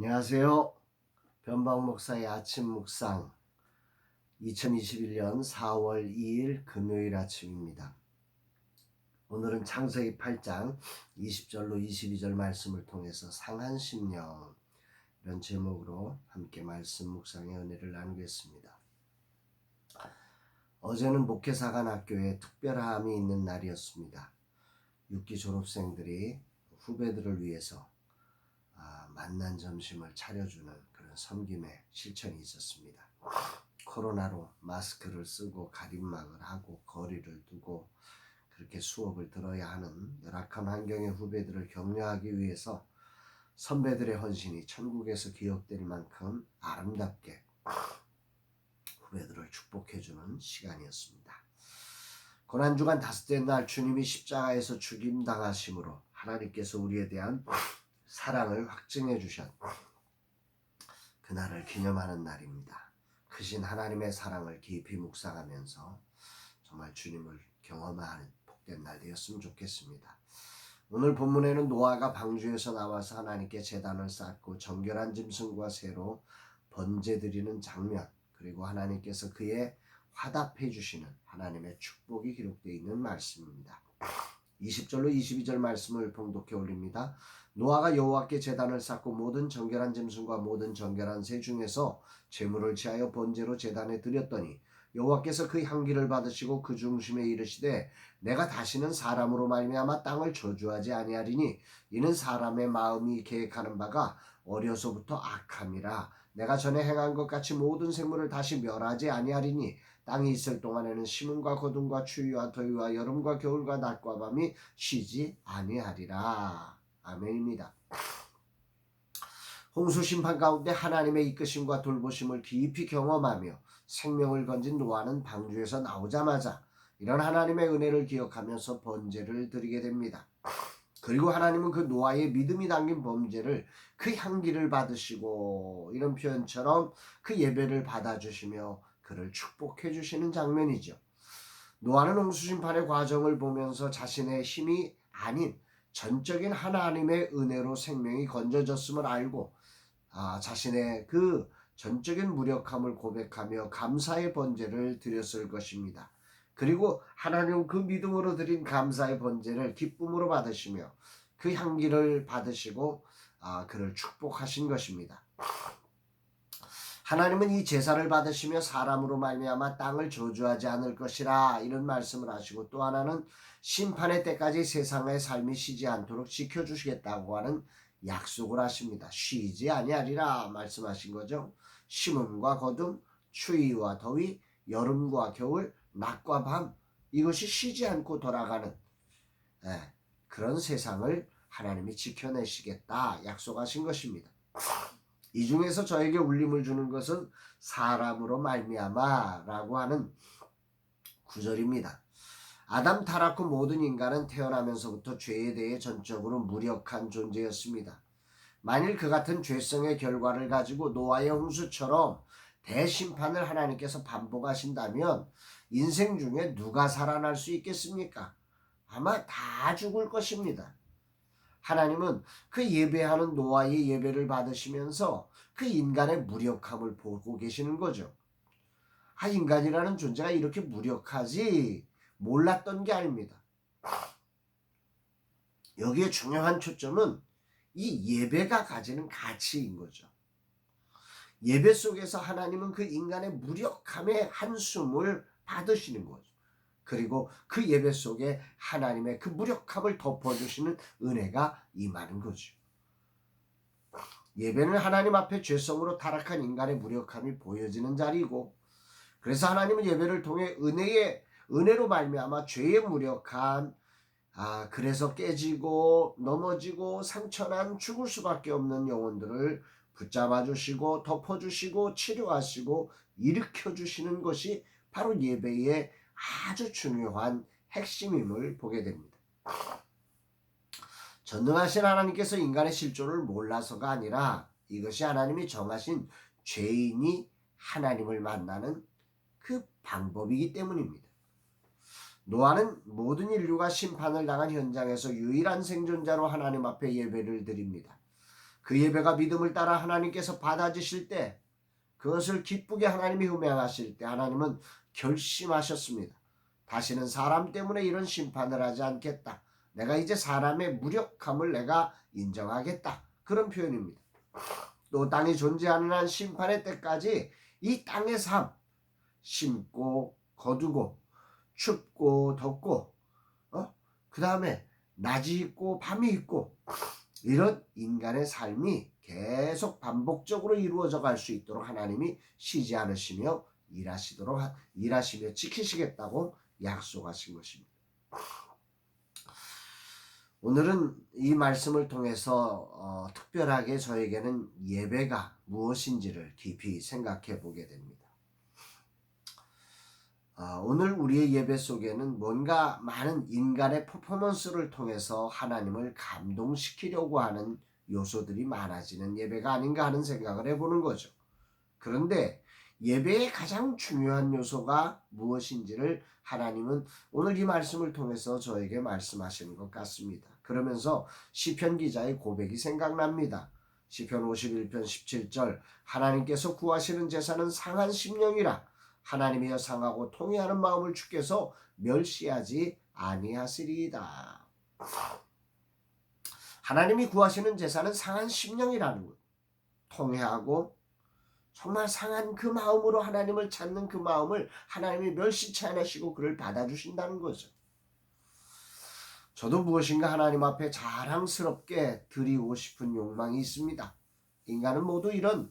안녕하세요. 변방 목사의 아침 묵상 2021년 4월 2일 금요일 아침입니다. 오늘은 창세기 8장 20절로 22절 말씀을 통해서 상한 심령 이런 제목으로 함께 말씀 묵상의 은혜를 나누겠습니다. 어제는 목회사관 학교에 특별함이 있는 날이었습니다. 6기 졸업생들이 후배들을 위해서 아, 만난 점심을 차려주는 그런 섬김의 실천이 있었습니다. 코로나로 마스크를 쓰고 가림막을 하고 거리를 두고 그렇게 수업을 들어야 하는 열악한 환경의 후배들을 격려하기 위해서 선배들의 헌신이 천국에서 기억될 만큼 아름답게 후배들을 축복해주는 시간이었습니다. 고난주간 다섯째 날 주님이 십자가에서 죽임당하심으로 하나님께서 우리에 대한 사랑을 확증해 주셨 그날을 기념하는 날입니다. 크신 하나님의 사랑을 깊이 묵상하면서 정말 주님을 경험하는 복된 날 되었으면 좋겠습니다. 오늘 본문에는 노아가 방주에서 나와서 하나님께 제단을 쌓고 정결한 짐승과 새로 번제 드리는 장면 그리고 하나님께서 그의 화답해 주시는 하나님의 축복이 기록되어 있는 말씀입니다. 20절로 22절 말씀을 봉독해 올립니다. 노아가 여호와께 제단을 쌓고 모든 정결한 짐승과 모든 정결한 새 중에서 제물을 취하여 번제로 제단에 드렸더니 여호와께서 그 향기를 받으시고 그 중심에 이르시되 내가 다시는 사람으로 말미암아 땅을 저주하지 아니하리니 이는 사람의 마음이 계획하는 바가 어려서부터 악함이라 내가 전에 행한 것 같이 모든 생물을 다시 멸하지 아니하리니 땅이 있을 동안에는 심음과 거둠과 추위와 더위와 여름과 겨울과 낮과 밤이 쉬지 아니하리라. 아멘입니다. 홍수 심판 가운데 하나님의 이끄심과 돌보심을 깊이 경험하며 생명을 건진 노아는 방주에서 나오자마자 이런 하나님의 은혜를 기억하면서 번제를 드리게 됩니다. 그리고 하나님은 그 노아의 믿음이 담긴 범죄를 그 향기를 받으시고 이런 표현처럼 그 예배를 받아주시며 그를 축복해 주시는 장면이죠. 노아는 홍수심판의 과정을 보면서 자신의 힘이 아닌 전적인 하나님의 은혜로 생명이 건져졌음을 알고 아, 자신의 그 전적인 무력함을 고백하며 감사의 번제를 드렸을 것입니다. 그리고 하나님 그 믿음으로 드린 감사의 번제를 기쁨으로 받으시며 그 향기를 받으시고 아, 그를 축복하신 것입니다. 하나님은 이 제사를 받으시며 사람으로 말미암아 땅을 저주하지 않을 것이라 이런 말씀을 하시고 또 하나는 심판의 때까지 세상의 삶이 쉬지 않도록 지켜 주시겠다고 하는 약속을 하십니다. 쉬지 아니하리라 말씀하신 거죠. 심음과 거둠, 추위와 더위, 여름과 겨울, 낮과 밤 이것이 쉬지 않고 돌아가는 예, 그런 세상을 하나님이 지켜내시겠다 약속하신 것입니다. 이 중에서 저에게 울림을 주는 것은 사람으로 말미암아라고 하는 구절입니다. 아담 타락 후 모든 인간은 태어나면서부터 죄에 대해 전적으로 무력한 존재였습니다. 만일 그 같은 죄성의 결과를 가지고 노아의 홍수처럼 대심판을 하나님께서 반복하신다면 인생 중에 누가 살아날 수 있겠습니까? 아마 다 죽을 것입니다. 하나님은 그 예배하는 노아의 예배를 받으시면서 그 인간의 무력함을 보고 계시는 거죠. 아, 인간이라는 존재가 이렇게 무력하지 몰랐던 게 아닙니다. 여기에 중요한 초점은 이 예배가 가지는 가치인 거죠. 예배 속에서 하나님은 그 인간의 무력함의 한숨을 받으시는 거죠. 그리고 그 예배 속에 하나님의 그 무력함을 덮어주시는 은혜가 임하는 거죠. 예배는 하나님 앞에 죄성으로 타락한 인간의 무력함이 보여지는 자리고 그래서 하나님은 예배를 통해 은혜의 은혜로 말미암아 죄의 무력한 아 그래서 깨지고 넘어지고 상처난 죽을 수밖에 없는 영혼들을 붙잡아 주시고 덮어 주시고 치료하시고 일으켜 주시는 것이 바로 예배의 아주 중요한 핵심임을 보게 됩니다. 전능하신 하나님께서 인간의 실존을 몰라서가 아니라 이것이 하나님이 정하신 죄인이 하나님을 만나는 그 방법이기 때문입니다. 노아는 모든 인류가 심판을 당한 현장에서 유일한 생존자로 하나님 앞에 예배를 드립니다. 그 예배가 믿음을 따라 하나님께서 받아주실 때 그것을 기쁘게 하나님이 흠양하실 때 하나님은 결심하셨습니다. 다시는 사람 때문에 이런 심판을 하지 않겠다. 내가 이제 사람의 무력함을 내가 인정하겠다. 그런 표현입니다. 또 땅이 존재하는 한 심판의 때까지 이 땅의 삶, 심고 거두고 춥고 덥고 어? 그 다음에 낮이 있고 밤이 있고 이런 인간의 삶이 계속 반복적으로 이루어져 갈 수 있도록 하나님이 쉬지 않으시며 일하시도록 하- 일하시며 지키시겠다고 약속하신 것입니다. 오늘은 이 말씀을 통해서 어, 특별하게 저에게는 예배가 무엇인지를 깊이 생각해 보게 됩니다. 아, 오늘 우리의 예배 속에는 뭔가 많은 인간의 퍼포먼스를 통해서 하나님을 감동시키려고 하는 요소들이 많아지는 예배가 아닌가 하는 생각을 해보는 거죠. 그런데 예배의 가장 중요한 요소가 무엇인지를 하나님은 오늘 이 말씀을 통해서 저에게 말씀하시는 것 같습니다. 그러면서 시편 기자의 고백이 생각납니다. 시편 51편 17절 하나님께서 구하시는 제사는 상한 심령이라 하나님이여 상하고 통회하는 마음을 주께서 멸시하지 아니하시리이다. 하나님이 구하시는 제사는 상한 심령이라는 것. 통회하고 정말 상한 그 마음으로 하나님을 찾는 그 마음을 하나님이 멸시치 않으시고 그를 받아주신다는 거죠. 저도 무엇인가 하나님 앞에 자랑스럽게 드리고 싶은 욕망이 있습니다. 인간은 모두 이런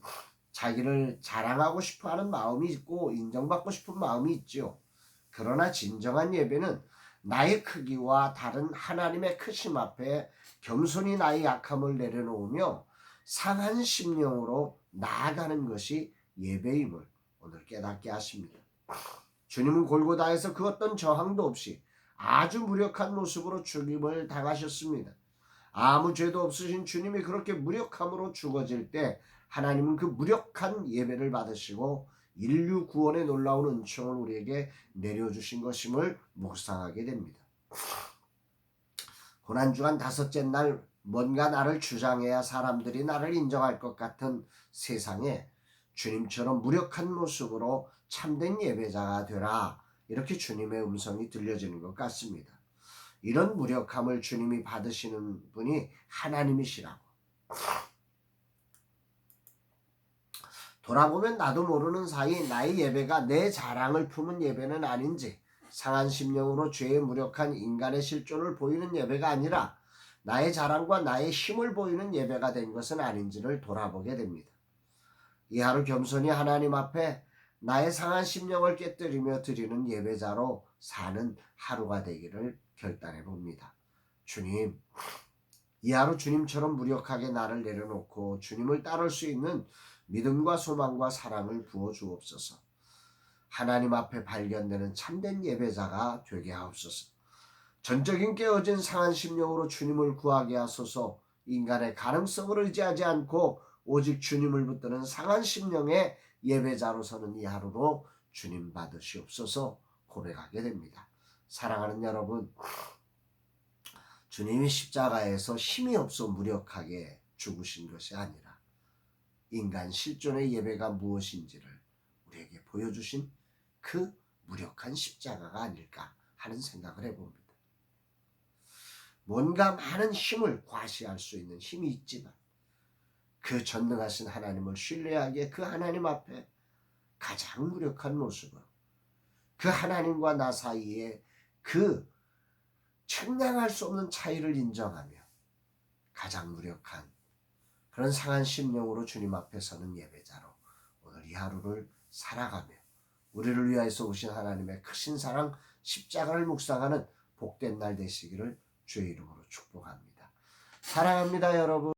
자기를 자랑하고 싶어 하는 마음이 있고 인정받고 싶은 마음이 있죠. 그러나 진정한 예배는 나의 크기와 다른 하나님의 크심 앞에 겸손히 나의 약함을 내려놓으며 상한 심령으로 나아가는 것이 예배임을 오늘 깨닫게 하십니다. 주님은 골고다에서 그 어떤 저항도 없이 아주 무력한 모습으로 죽임을 당하셨습니다. 아무 죄도 없으신 주님이 그렇게 무력함으로 죽어질 때 하나님은 그 무력한 예배를 받으시고 인류 구원의 놀라운 은총을 우리에게 내려주신 것임을 묵상하게 됩니다. 고난 주간 다섯째 날 뭔가 나를 주장해야 사람들이 나를 인정할 것 같은 세상에 주님처럼 무력한 모습으로 참된 예배자가 되라. 이렇게 주님의 음성이 들려지는 것 같습니다. 이런 무력함을 주님이 받으시는 분이 하나님이시라고. 돌아보면 나도 모르는 사이 나의 예배가 내 자랑을 품은 예배는 아닌지 상한 심령으로 죄에 무력한 인간의 실존을 보이는 예배가 아니라 나의 자랑과 나의 힘을 보이는 예배가 된 것은 아닌지를 돌아보게 됩니다. 이 하루 겸손히 하나님 앞에 나의 상한 심령을 깨뜨리며 드리는 예배자로 사는 하루가 되기를 결단해 봅니다. 주님, 이 하루 주님처럼 무력하게 나를 내려놓고 주님을 따를 수 있는 믿음과 소망과 사랑을 부어 주옵소서. 하나님 앞에 발견되는 참된 예배자가 되게 하옵소서. 전적인 깨어진 상한 심령으로 주님을 구하게 하소서. 인간의 가능성을 의지하지 않고 오직 주님을 붙드는 상한 심령의 예배자로 서는 이 하루로 주님 받으시옵소서 고백하게 됩니다. 사랑하는 여러분, 주님이 십자가에서 힘이 없어 무력하게 죽으신 것이 아니라 인간 실존의 예배가 무엇인지를 우리에게 보여주신 그 무력한 십자가가 아닐까 하는 생각을 해봅니다. 뭔가 많은 힘을 과시할 수 있는 힘이 있지만 그 전능하신 하나님을 신뢰하기에 그 하나님 앞에 가장 무력한 모습으로 그 하나님과 나 사이에 그 측량할 수 없는 차이를 인정하며 가장 무력한 그런 상한 심령으로 주님 앞에 서는 예배자로 오늘 이 하루를 살아가며 우리를 위하여서 오신 하나님의 크신 사랑 십자가를 묵상하는 복된 날 되시기를 주의 이름으로 축복합니다. 사랑합니다 여러분.